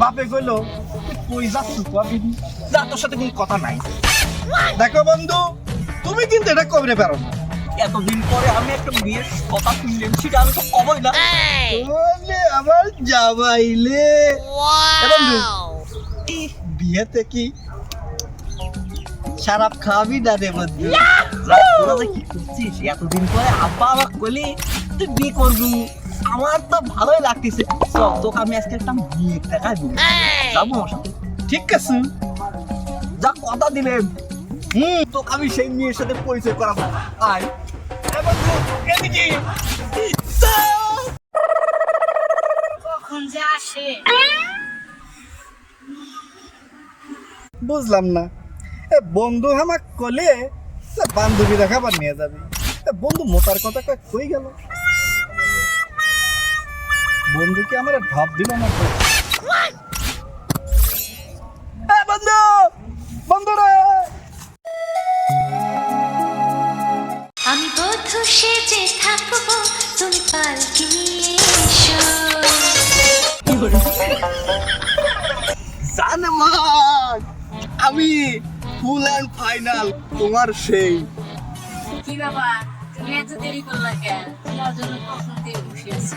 বাপে কইলো তুই কই যাচ্ছ কবি? যা তোর সাথে কোনো কথা নাই। দেখো বন্ধু তুমি কিন্তু এটা কবরে পারো না। এতদিন পরে আমি একটা বিয়ের কথা শুনলাম সেটা আমি তো কবই না। আমার জামাইলে। বন্ধু বিয়েতে কি শারাপ খাবি না রে বন্ধু? তোরা কি করছিস? এতদিন পরে আব্বা আমাকে বলি তুই বিয়ে করবি? আমার তো ভালোই লাগতেছে। চল তোকে আমি আজকে একটা বিয়ে টাকা দিব। যাব আমার সাথে। ঠিক আছে? যা কথা দিলেন হুম তোকে আমি সেই মেয়ের সাথে পরিচয় করাবো। আয়। এদিকে। বুঝলাম না। এ বন্ধু আমাক কলে বান্ধবী দেখাবার নিয়ে যাবে। এ বন্ধু মোতার কথা কই গেল? বন্ধু কি আমার ভাব দিল না? এ বন্ধু! বন্ধু রে! আমি বধূ সেজে থাকব তুমি পালকি এসো। আমি ফুল ফাইনাল তোমার সেই। কি বাবা তুমি এত দেরি করলা কেন? তোমার জন্য দিয়ে বসে আছি।